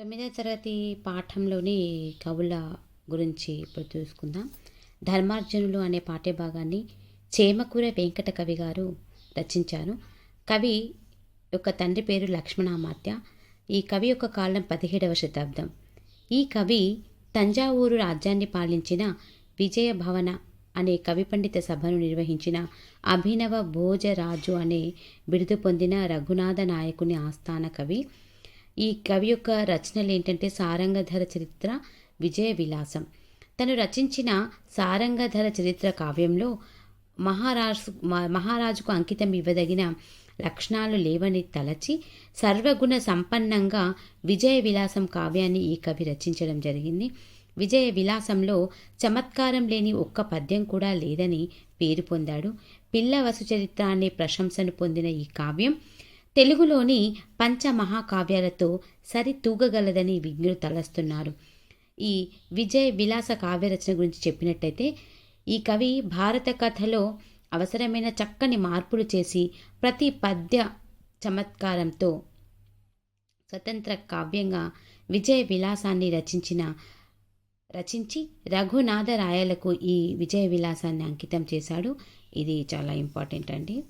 తొమ్మిదో తరగతి పాఠంలోని కవుల గురించి ఇప్పుడు చూసుకుందాం. ధర్మార్జునులు అనే పాఠ్యభాగాన్ని చేమకూర వెంకట కవి గారు రచించారు. కవి యొక్క తండ్రి పేరు లక్ష్మణామాత్య. ఈ కవి యొక్క కాలం పదిహేడవ శతాబ్దం. ఈ కవి తంజావూరు రాజ్యాన్ని పాలించిన విజయ భవన అనే కవి పండిత సభను నిర్వహించిన అభినవ భోజరాజు అనే బిరుదు పొందిన రఘునాథ నాయకుని ఆస్థాన కవి. ఈ కవి యొక్క రచనలు ఏంటంటే సారంగధర చరిత్ర విజయ విలాసం తను రచించిన సారంగధర చరిత్ర కావ్యంలో మహారాజు మహారాజుకు అంకితం ఇవ్వదగిన లక్షణాలు లేవని తలచి సర్వగుణ సంపన్నంగా విజయ విలాసం కావ్యాన్ని ఈ కవి రచించడం జరిగింది. విజయ విలాసంలో చమత్కారం లేని ఒక్క పద్యం కూడా లేదని పేరు పొందాడు. పిల్ల వసు చరిత్ర అనే ప్రశంసను పొందిన ఈ కావ్యం తెలుగులోని పంచ మహాకావ్యాలతో సరితూగగలదని విజ్ఞులు తలస్తున్నారు. ఈ విజయ విలాస కావ్యరచన గురించి చెప్పినట్టయితే ఈ కవి భారత కథలో అవసరమైన చక్కని మార్పులు చేసి ప్రతి పద్య చమత్కారంతో స్వతంత్ర కావ్యంగా విజయ విలాసాన్ని రచించిన రచించి రఘునాథ రాయలకు ఈ విజయ విలాసాన్ని అంకితం చేశాడు. ఇది చాలా ఇంపార్టెంట్ అండి.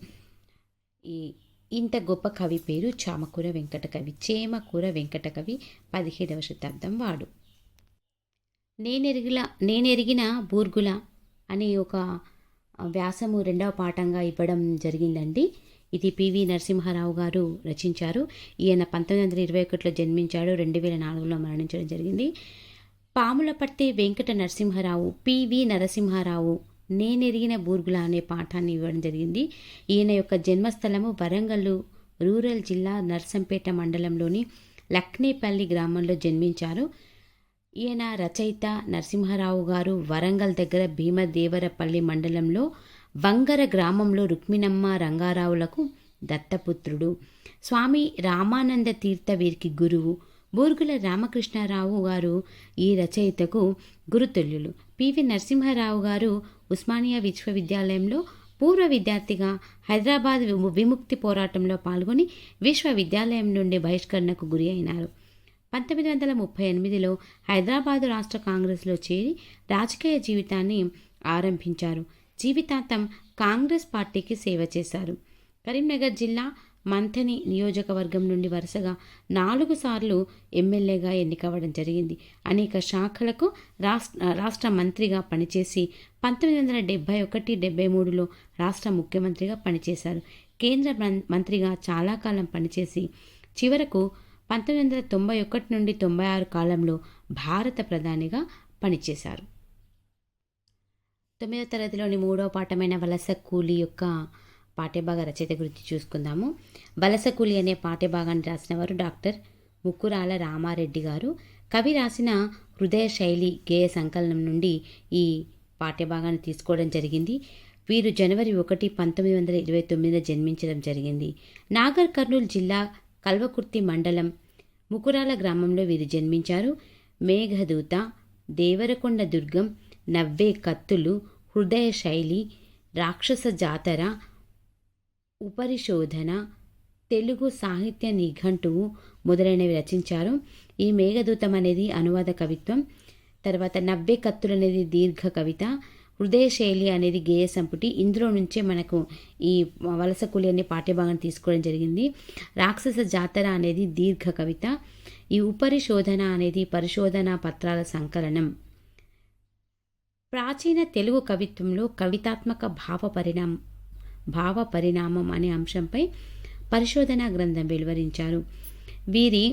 ఈ ఇంత గొప్ప కవి పేరు చామకూర వెంకట కవి. చేమకూర వెంకట కవి పదిహేడవ శతాబ్దం వాడు. నేనెరిగిల నేనెరిగిన బూర్గుల అనే ఒక వ్యాసము రెండవ పాఠంగా ఇవ్వడం జరిగిందండి. ఇది పివి నరసింహారావు గారు రచించారు. ఈయన పంతొమ్మిది వందల ఇరవై ఒకటిలో జన్మించాడు. రెండు వేల నాలుగులో మరణించడం జరిగింది. పాములపర్తి వెంకట నరసింహారావు పివి నరసింహారావు నేనెరిగిన బూర్గుల అనే పాఠాన్ని ఇవ్వడం జరిగింది. ఈయన యొక్క జన్మస్థలము వరంగల్లు రూరల్ జిల్లా నర్సంపేట మండలంలోని లక్నేపల్లి గ్రామంలో జన్మించారు. ఈయన రచయిత నరసింహారావు గారు వరంగల్ దగ్గర భీమదేవరపల్లి మండలంలో బంగర గ్రామంలో రుక్మిణమ్మ రంగారావులకు దత్తపుత్రుడు. స్వామి రామానంద తీర్థ వీరికి గురువు. బూర్గుల రామకృష్ణారావు గారు ఈ రచయితకు గురుతుల్యులు. పివి నరసింహారావు గారు ఉస్మానియా విశ్వవిద్యాలయంలో పూర్వ విద్యార్థిగా హైదరాబాద్ విముక్తి పోరాటంలో పాల్గొని విశ్వవిద్యాలయం నుండి బహిష్కరణకు గురి అయినారు. పంతొమ్మిది వందల ముప్పై ఎనిమిదిలో హైదరాబాదు రాష్ట్ర కాంగ్రెస్లో చేరి రాజకీయ జీవితాన్ని ఆరంభించారు. జీవితాంతం కాంగ్రెస్ పార్టీకి సేవ చేశారు. కరీంనగర్ జిల్లా మంథని నియోజకవర్గం నుండి వరుసగా నాలుగు సార్లు ఎమ్మెల్యేగా ఎన్నికవ్వడం జరిగింది. అనేక శాఖలకు రాష్ట్ర రాష్ట్ర మంత్రిగా పనిచేసి పంతొమ్మిది వందల డెబ్బై ఒకటి డెబ్బై మూడులో రాష్ట్ర ముఖ్యమంత్రిగా పనిచేశారు. కేంద్ర మం- మంత్రిగా చాలా కాలం పనిచేసి చివరకు పంతొమ్మిది వందల తొంభై ఒకటి నుండి తొంభై ఆరు కాలంలో భారత ప్రధానిగా పనిచేశారు. తొమ్మిదో తరగతిలోని మూడో పాఠమైన వలస కూలి యొక్క పాఠ్యభాగ రచయిత గురించి చూసుకుందాము. వలస కూలి అనే పాఠ్యభాగాన్ని రాసిన వారు డాక్టర్ ముక్కురాల రామారెడ్డి గారు. కవి రాసిన హృదయ శైలి గేయ సంకలనం నుండి ఈ పాఠ్యభాగాన్ని తీసుకోవడం జరిగింది. వీరు జనవరి ఒకటి పంతొమ్మిది వందల ఇరవై తొమ్మిదిలో జన్మించడం జరిగింది. నాగర్ కర్నూలు జిల్లా కల్వకుర్తి మండలం ముకురాల గ్రామంలో వీరు జన్మించారు. మేఘదూత దేవరకొండ దుర్గం నవ్వే కత్తులు హృదయ శైలి రాక్షస జాతర ఉపరిశోధన తెలుగు సాహిత్య నిఘంటువు మొదలైనవి రచించారు. ఈ మేఘదూతం అనేది అనువాద కవిత్వం. తర్వాత నవ్వే కత్తులు అనేది దీర్ఘ కవిత. హృదయ శైలి అనేది గేయ సంపుటి. ఇందులో నుంచే మనకు ఈ వలస కూలి అనే పాఠ్యభాగం తీసుకోవడం జరిగింది. రాక్షస జాతర అనేది దీర్ఘ కవిత. ఈ ఉపరిశోధన అనేది పరిశోధన పత్రాల సంకలనం. ప్రాచీన తెలుగు కవిత్వంలో కవితాత్మక భావ పరిణామం భావ పరిణామం అనే అంశంపై పరిశోధనా గ్రంథం వెలువరించారు. వీరి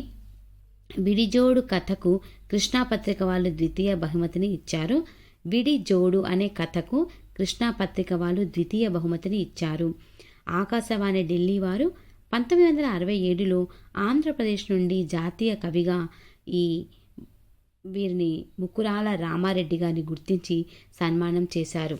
విడిజోడు కథకు కృష్ణా పత్రిక వాళ్ళు ద్వితీయ బహుమతిని ఇచ్చారు. విడిజోడు అనే కథకు కృష్ణా పత్రిక వాళ్ళు ద్వితీయ బహుమతిని ఇచ్చారు. ఆకాశవాణి ఢిల్లీ వారు పంతొమ్మిది వందల అరవై ఏడులో ఆంధ్రప్రదేశ్ నుండి జాతీయ కవిగా ఈ వీరిని ముకురాల రామారెడ్డి గారిని గుర్తించి సన్మానం చేశారు.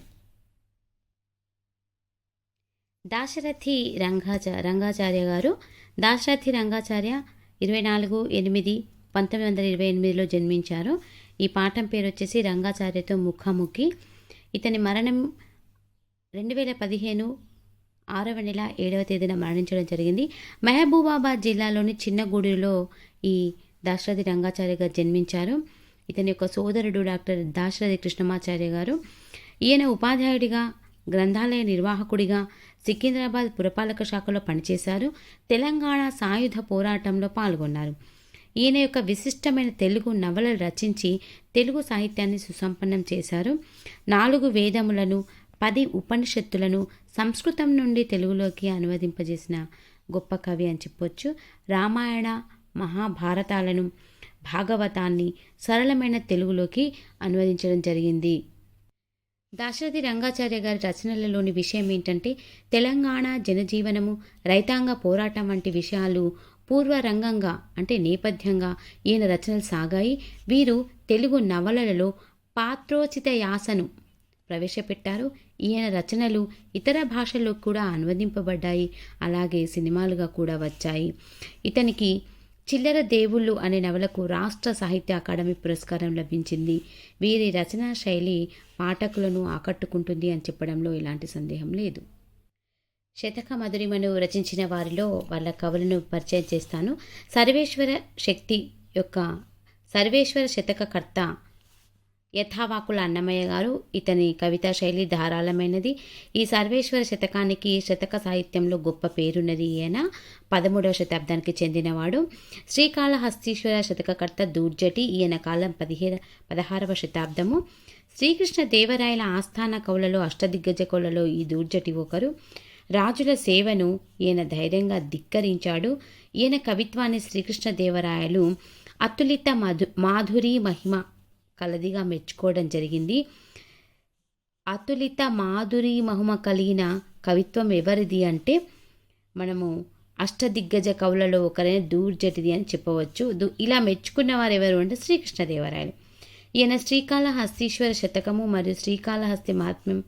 దాశరథి రంగాచ రంగాచార్య గారు. దాశరథి రంగాచార్య ఇరవై నాలుగు ఎనిమిది పంతొమ్మిది వందల ఇరవై ఎనిమిదిలో జన్మించారు. ఈ పాఠం పేరు వచ్చేసి రంగాచార్యతో ముఖాముఖి. ఇతని మరణం రెండు వేల పదిహేను ఆరవ నెల ఏడవ తేదీన మరణించడం జరిగింది. మహబూబాబాద్ జిల్లాలోని చిన్నగూడూరులో ఈ దాశరథి రంగాచార్య గారు జన్మించారు. ఇతని యొక్క సోదరుడు డాక్టర్ దాశరథి కృష్ణమాచార్య గారు. ఈయన ఉపాధ్యాయుడిగా గ్రంథాలయ నిర్వాహకుడిగా సికింద్రాబాద్ పురపాలక శాఖలో పనిచేశారు. తెలంగాణ సాయుధ పోరాటంలో పాల్గొన్నారు. ఈయన యొక్క విశిష్టమైన తెలుగు నవలలు రచించి తెలుగు సాహిత్యాన్ని సుసంపన్నం చేశారు. నాలుగు వేదములను పది ఉపనిషత్తులను సంస్కృతం నుండి తెలుగులోకి అనువదింపజేసిన గొప్ప కవి అని చెప్పొచ్చు. రామాయణ మహాభారతాలను భాగవతాన్ని సరళమైన తెలుగులోకి అనువదించడం జరిగింది. దాశరథి రంగాచార్య గారి రచనలలోని విషయం ఏంటంటే తెలంగాణ జనజీవనము రైతాంగ పోరాటం వంటి విషయాలు పూర్వరంగంగా అంటే నేపథ్యంగా ఈయన రచనలు సాగాయి. వీరు తెలుగు నవలలలో పాత్రోచిత యాసను ప్రవేశపెట్టారు. ఈయన రచనలు ఇతర భాషల్లో కూడా అనువదింపబడ్డాయి. అలాగే సినిమాలుగా కూడా వచ్చాయి. ఇతనికి చిల్లర దేవుళ్ళు అనే నవలకు రాష్ట్ర సాహిత్య అకాడమీ పురస్కారం లభించింది. వీరి రచనా శైలి పాఠకులను ఆకట్టుకుంటుంది అని చెప్పడంలో ఎలాంటి సందేహం లేదు. శతక మధురిమను రచించిన వారిలో వాళ్ళ కవులను పరిచయం చేస్తాను. సర్వేశ్వర శక్తి యొక్క సర్వేశ్వర శతకకర్త యథావాకుల అన్నమయ్య గారు ఇతని కవితా శైలి ధారాళమైనది. ఈ సర్వేశ్వర శతకానికి శతక సాహిత్యంలో గొప్ప పేరున్నది ఈయన. పదమూడవ శతాబ్దానికి చెందినవాడు. శ్రీకాళహస్తీశ్వర శతకకర్త దూర్జటి ఈయన కాలం పదిహేను పదహారవ శతాబ్దము. శ్రీకృష్ణ దేవరాయల ఆస్థాన కవులలో అష్టదిగ్గజ కవులలో ఈ దూర్జటి ఒకరు. రాజుల సేవను ఈయన ధైర్యంగా ధిక్కరించాడు. ఈయన కవిత్వాన్ని శ్రీకృష్ణదేవరాయలు అతులిత మధు మాధురి మహిమ కలదిగా మెచ్చుకోవడం జరిగింది. అతులిత మాధురి మహిమ కలిగిన కవిత్వం ఎవరిది అంటే మనము అష్టదిగ్గజ కవులలో ఒకరైన దూర్జటిది అని చెప్పవచ్చు. దు ఇలా మెచ్చుకున్న వారు ఎవరు అంటే శ్రీకృష్ణదేవరాయలు. ఈయన శ్రీకాళహస్తీశ్వర శతకము మరియు శ్రీకాళహస్తి మహాత్మ్యం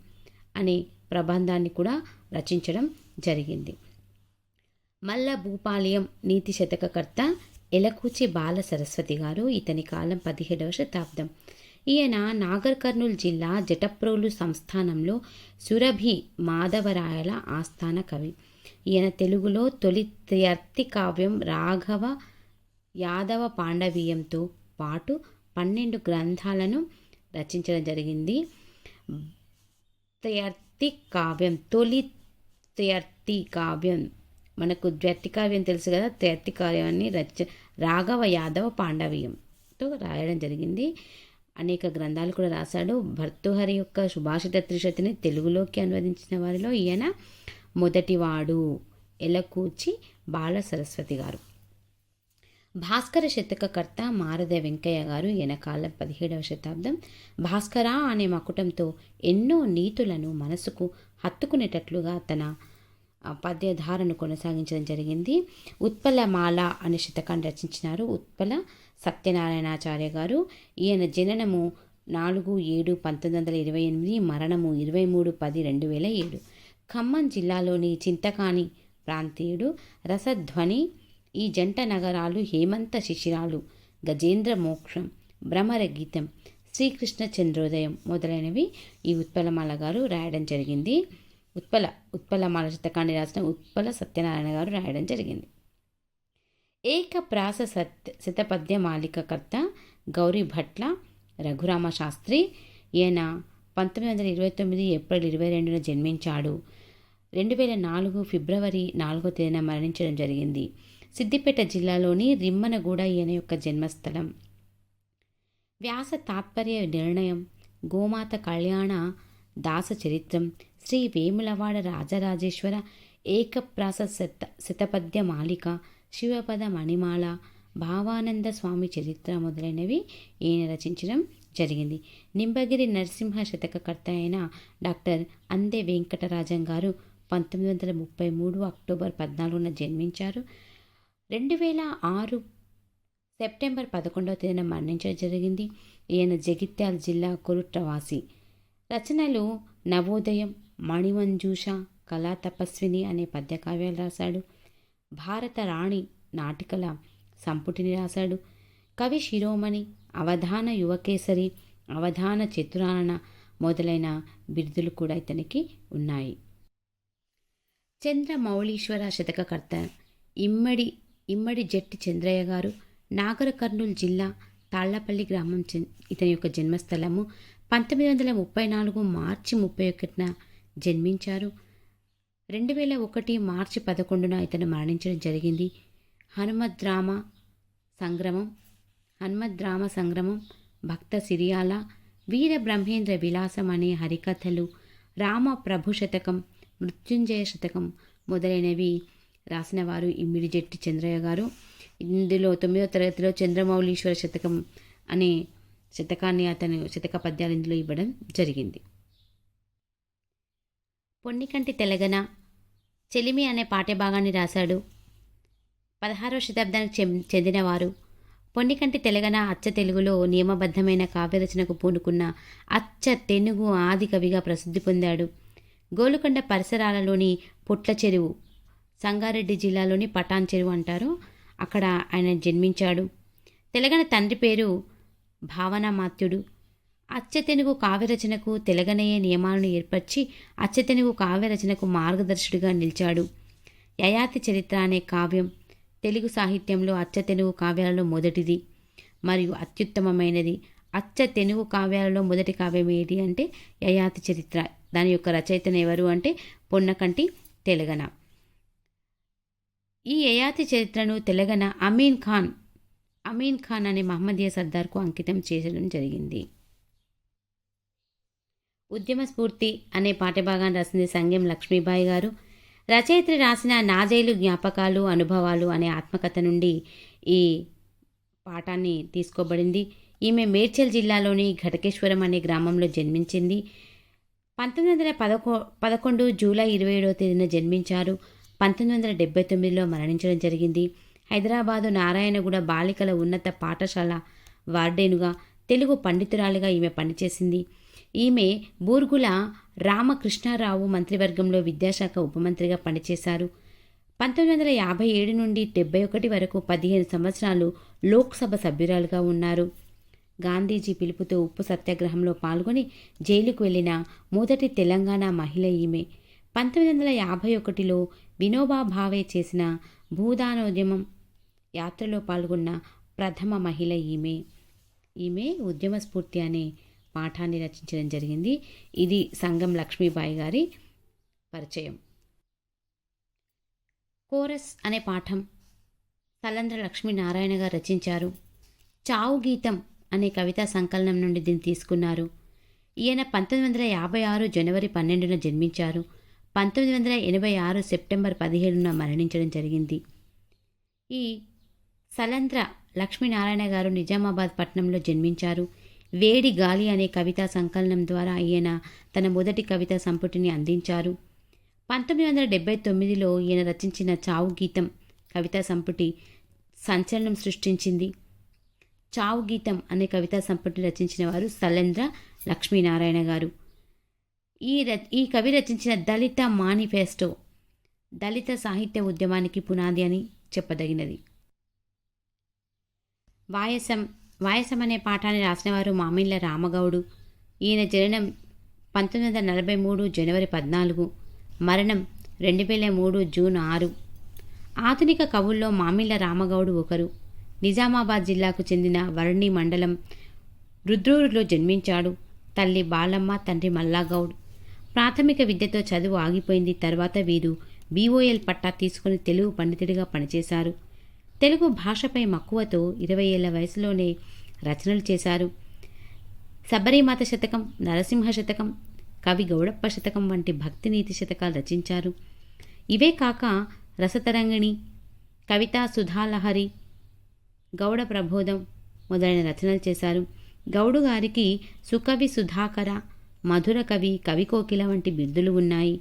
అనే ప్రబంధాన్ని కూడా రచించడం జరిగింది. మల్ల భూపాలయం నీతి శతకకర్త ఎలకూచి బాల సరస్వతి గారు ఇతని కాలం పదిహేడవ శతాబ్దం. ఈయన నాగర్ కర్నూలు జిల్లా జటప్రోలు సంస్థానంలో సురభి మాధవరాయల ఆస్థాన కవి. ఈయన తెలుగులో తొలి త్రయర్తి కావ్యం రాఘవ యాదవ పాండవీయంతో పాటు పన్నెండు గ్రంథాలను రచించడం జరిగింది. త్రయర్తి కావ్యం తొలి త్రయర్తి కావ్యం మనకు ద్వ్యర్థి కావ్యం తెలుసు కదా త్రయర్తి కావ్యాన్ని రచ రాఘవ యాదవ పాండవీయంతో రాయడం జరిగింది. అనేక గ్రంథాలు కూడా రాశాడు. భర్తృహరి యొక్క సుభాషిత త్రిశతిని తెలుగులోకి అనువదించిన వారిలో ఈయన మొదటివాడు ఎలకూచి బాల సరస్వతి గారు. భాస్కర శతకకర్త మారద వెంకయ్య గారు ఈయన కాలం పదిహేడవ శతాబ్దం. భాస్కర అనే మకుటంతో ఎన్నో నీతులను మనసుకు హత్తుకునేటట్లుగా తన పద్యధారను కొనసాగించడం జరిగింది. ఉత్పలమాల అనే శతకాన్ని రచించినారు ఉత్పల సత్యనారాయణాచార్య గారు. ఈయన జననము నాలుగు ఏడు పంతొమ్మిది వందల ఇరవై ఎనిమిది మరణము ఇరవై మూడు పది రెండు వేల ఏడు. ఖమ్మం జిల్లాలోని చింతకాని ప్రాంతీయుడు రసధ్వని ఈ జంట నగరాలు హేమంత శిశిరాలు గజేంద్ర మోక్షం భ్రమర గీతం శ్రీకృష్ణ చంద్రోదయం మొదలైనవి ఈ ఉత్పలమాల గారు రాయడం జరిగింది. ఉత్పల ఉత్పల శతకాన్ని రాసిన ఉత్పల సత్యనారాయణ గారు రాయడం జరిగింది. ఏక ప్రాస సత్ శతపద్య మాలికకర్త గౌరీ భట్ల రఘురామ శాస్త్రి ఈయన పంతొమ్మిది వందల ఇరవై తొమ్మిది ఏప్రిల్ ఇరవై రెండున జన్మించాడు. రెండు వేల నాలుగు ఫిబ్రవరి నాలుగో తేదీన మరణించడం జరిగింది. సిద్దిపేట జిల్లాలోని రిమ్మనగూడ ఈయన యొక్క జన్మస్థలం. వ్యాస తాత్పర్య నిర్ణయం గోమాత కళ్యాణ దాస చరిత్రం శ్రీ వేములవాడ రాజరాజేశ్వర ఏకప్రాస శత శతపద్య మాలిక శివపద మణిమాల భావానంద స్వామి చరిత్ర మొదలైనవి ఈయన రచించడం జరిగింది. నింబగిరి నరసింహ శతకకర్త అయిన డాక్టర్ అందే వెంకటరాజం గారు పంతొమ్మిది వందల ముప్పై మూడు అక్టోబర్ పద్నాలుగున జన్మించారు. రెండు వేల ఆరు సెప్టెంబర్ పదకొండవ తేదీన మరణించడం జరిగింది. ఈయన జగిత్యాల జిల్లా కొరుట్రవాసి. రచనలు నవోదయం మణిమంజూష కళా తపస్విని అనే పద్యకావ్యాలు రాశాడు. భారత రాణి నాటికల సంపుటిని రాశాడు. కవి శిరోమణి అవధాన యువకేసరి అవధాన చతురానన మొదలైన బిరుదులు కూడా ఇతనికి ఉన్నాయి. చంద్రమౌళీశ్వర శతకకర్త ఇమ్మడి ఇమ్మడి జట్టి చంద్రయ్య గారు నాగర కర్నూలు జిల్లా తాళ్ళపల్లి గ్రామం ఇతని యొక్క జన్మస్థలము పంతొమ్మిది వందల ముప్పై నాలుగు మార్చి ముప్పై ఒకటిన జన్మించారు. రెండు వేల ఒకటి మార్చి పదకొండున ఇతను మరణించడం జరిగింది. హనుమద్రామ సంగ్రమం హనుమద్రామ సంగ్రమం భక్త సిరియాల వీర బ్రహ్మేంద్ర విలాసం అనే హరికథలు రామ ప్రభు శతకం మృత్యుంజయ శతకం మొదలైనవి రాసినవారు ఇమ్మిడి ఇమ్మిడిజెట్టి చంద్రయ్య గారు. ఇందులో తొమ్మిదో తరగతిలో చంద్రమౌళీశ్వర శతకం అనే శతకాన్ని అతను శతక పద్యాలు ఇందులో ఇవ్వడం జరిగింది. పొన్నికంటి తెలగన చెలిమి అనే పాఠ్యభాగాన్ని రాశాడు. పదహారవ శతాబ్దానికి చెందినవారు. పొన్నికంటి తెలగన అచ్చ తెలుగులో నియమబద్ధమైన కావ్యరచనకు పూనుకున్న అచ్చ తెనుగు ఆది కవిగా ప్రసిద్ధి పొందాడు. గోలుకొండ పరిసరాలలోని పుట్ల చెరువు సంగారెడ్డి జిల్లాలోని పటాన్ చెరువు అంటారు. అక్కడ ఆయన జన్మించాడు. తెలగన తండ్రి పేరు భావనామాత్యుడు అచ్చతెనుగు కావ్యరచనకు తెలగనయ్యే నియమాలను ఏర్పరిచి అచ్చతెనుగు కావ్యరచనకు మార్గదర్శుడిగా నిలిచాడు. యయాతి చరిత్ర అనే కావ్యం తెలుగు సాహిత్యంలో అచ్చతెనుగు కావ్యాలలో మొదటిది. మరియు అత్యుత్తమమైనది అచ్చతెనుగు కావ్యాలలో మొదటి కావ్యం ఏది అంటే యయాతి చరిత్ర. దాని యొక్క రచయితను ఎవరు అంటే పొన్నకంటి తెలగన. ఈ యయాతి చరిత్రను తెలగన అమీన్ ఖాన్ అమీన్ ఖాన్ అనే మహమ్మదీయ సర్దార్కు అంకితం చేయడం జరిగింది. ఉద్యమ స్ఫూర్తి అనే పాఠ్యభాగాన్ని రాసింది సంగం లక్ష్మీబాయి గారు. రచయిత్రి రాసిన నాజైలు జ్ఞాపకాలు అనుభవాలు అనే ఆత్మకథ నుండి ఈ పాఠాన్ని తీసుకోబడింది. ఈమె మేడ్చల్ జిల్లాలోని ఘటకేశ్వరం అనే గ్రామంలో జన్మించింది. పంతొమ్మిది వందల పదకొ పదకొండు జూలై ఇరవై ఏడవ తేదీన జన్మించారు. పంతొమ్మిది వందల డెబ్బై తొమ్మిదిలో మరణించడం జరిగింది. హైదరాబాదు నారాయణగూడ బాలికల ఉన్నత పాఠశాల వార్డెనుగా తెలుగు పండితురాలిగా ఈమె పనిచేసింది. ఈమె బూర్గుల రామకృష్ణారావు మంత్రివర్గంలో విద్యాశాఖ ఉపమంత్రిగా పనిచేశారు. పంతొమ్మిది వందల యాభై ఏడు నుండి డెబ్బై ఒకటి వరకు పదిహేను సంవత్సరాలు లోక్సభ సభ్యురాలుగా ఉన్నారు. గాంధీజీ పిలుపుతో ఉప్పు సత్యాగ్రహంలో పాల్గొని జైలుకు వెళ్ళిన మొదటి తెలంగాణ మహిళ ఈమె. పంతొమ్మిది వందల యాభై ఒకటిలో వినోబా భావే చేసిన భూదానోద్యమం యాత్రలో పాల్గొన్న ప్రథమ మహిళ ఈమె. ఈమె ఉద్యమ స్ఫూర్తి అనే పాఠాన్ని రచించడం జరిగింది. ఇది సంగం లక్ష్మీబాయి గారి పరిచయం. కోరస్ అనే పాఠం సలంద్ర లక్ష్మీనారాయణ గారు రచించారు. చావు గీతం అనే కవితా సంకలనం నుండి దీన్ని తీసుకున్నారు. ఈయన పంతొమ్మిది వందల యాభై ఆరు జనవరి పన్నెండున జన్మించారు. పంతొమ్మిది వందల ఎనభై ఆరు సెప్టెంబర్ పదిహేడున మరణించడం జరిగింది. ఈ సలంద్ర లక్ష్మీనారాయణ గారు నిజామాబాద్ పట్టణంలో జన్మించారు. వేడి గాలి అనే కవితా సంకలనం ద్వారా ఈయన తన మొదటి కవితా సంపుటిని అందించారు. పంతొమ్మిది వందల డెబ్బై తొమ్మిదిలో ఈయన రచించిన చావు గీతం కవితా సంపుటి సంచలనం సృష్టించింది. చావు గీతం అనే కవితా సంపుటి రచించిన వారు సలేంద్ర లక్ష్మీనారాయణ గారు. ఈ ర ఈ కవి రచించిన దళిత మానిఫెస్టో దళిత సాహిత్య ఉద్యమానికి పునాది అని చెప్పదగినది. వాయసం వాయసం అనే పాఠాన్ని రాసినవారు మామిళ్ళ రామగౌడు. ఈయన జననం పంతొమ్మిది వందల నలభై మూడు జనవరి పద్నాలుగు. మరణం రెండు వేల మూడు జూన్ ఆరు. ఆధునిక కవుల్లో మామిళ్ళ రామగౌడు ఒకరు. నిజామాబాద్ జిల్లాకు చెందిన వరుణి మండలం రుద్రూరులో జన్మించాడు. తల్లి బాలమ్మ తండ్రి మల్లాగౌడ్. ప్రాథమిక విద్యతో చదువు ఆగిపోయింది. తర్వాత వీరు బీఓఎల్ పట్టా తీసుకుని తెలుగు పండితుడిగా పనిచేశారు. తెలుగు భాషపై మక్కువతో ఇరవై ఏళ్ళ వయసులోనే రచనలు చేశారు. శబరిమాత శతకం నరసింహ శతకం కవి గౌడప్ప శతకం వంటి భక్తినీతి శతకాలు రచించారు. ఇవే కాక రసతరంగిణి కవితా సుధాలహరి గౌడ ప్రబోధం మొదలైన రచనలు చేశారు. గౌడు గారికి సుకవి సుధాకర మధుర కవి కవి కోకిల వంటి బిరుదులు ఉన్నాయి.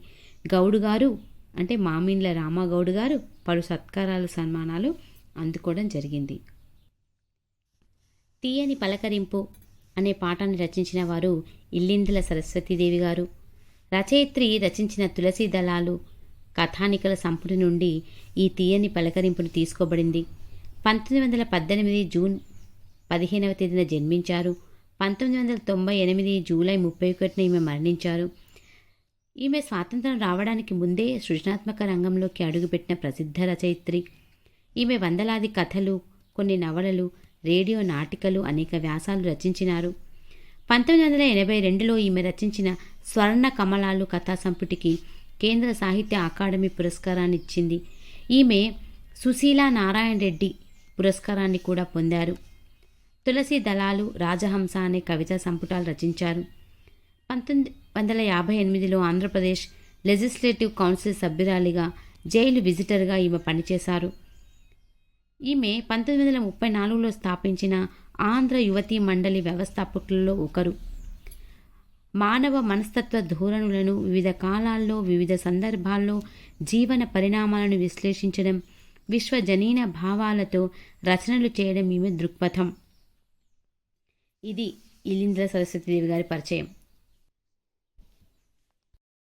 గౌడు గారు అంటే మామిండ్ల రామగౌడు గారు పలు సత్కారాలు సన్మానాలు అందుకోవడం జరిగింది. తీయని పలకరింపు అనే పాఠాన్ని రచించిన వారు ఇల్లిందుల సరస్వతీదేవి గారు. రచయిత్రి రచించిన తులసి దళాలు కథానికల సంపుటి నుండి ఈ తీయని పలకరింపును తీసుకోబడింది. పంతొమ్మిది వందల పద్దెనిమిది జూన్ పదిహేనవ తేదీన జన్మించారు. పంతొమ్మిది వందల తొంభై ఎనిమిది జూలై ముప్పై ఒకటిన ఈమె మరణించారు. ఈమె స్వాతంత్రం రావడానికి ముందే సృజనాత్మక రంగంలోకి అడుగుపెట్టిన ప్రసిద్ధ రచయిత్రి. ఈమె వందలాది కథలు కొన్ని నవలలు రేడియో నాటికలు అనేక వ్యాసాలు రచించినారు. పంతొమ్మిది వందల ఎనభై రెండులో ఈమె రచించిన స్వర్ణ కమలాలు కథా సంపుటికి కేంద్ర సాహిత్య అకాడమీ పురస్కారాన్ని ఇచ్చింది ఈమె సుశీల నారాయణ రెడ్డి పురస్కారాన్ని కూడా పొందారు. తులసి దళాలు రాజహంస అనే కవితా సంపుటాలు రచించారు. పంతొమ్మిది వందల యాభై ఎనిమిదిలో ఆంధ్రప్రదేశ్ లెజిస్లేటివ్ కౌన్సిల్ సభ్యురాలిగా జైలు విజిటర్గా ఈమె పనిచేశారు. ఈమె పంతొమ్మిది వందల ముప్పై నాలుగులో స్థాపించిన ఆంధ్ర యువతి మండలి వ్యవస్థాపకులలో ఒకరు. మానవ మనస్తత్వ ధోరణులను వివిధ కాలాల్లో వివిధ సందర్భాల్లో జీవన పరిణామాలను విశ్లేషించడం విశ్వజనీన భావాలతో రచనలు చేయడం ఈమె దృక్పథం. ఇది ఇలీంద్ర సరస్వతీదేవి గారి పరిచయం.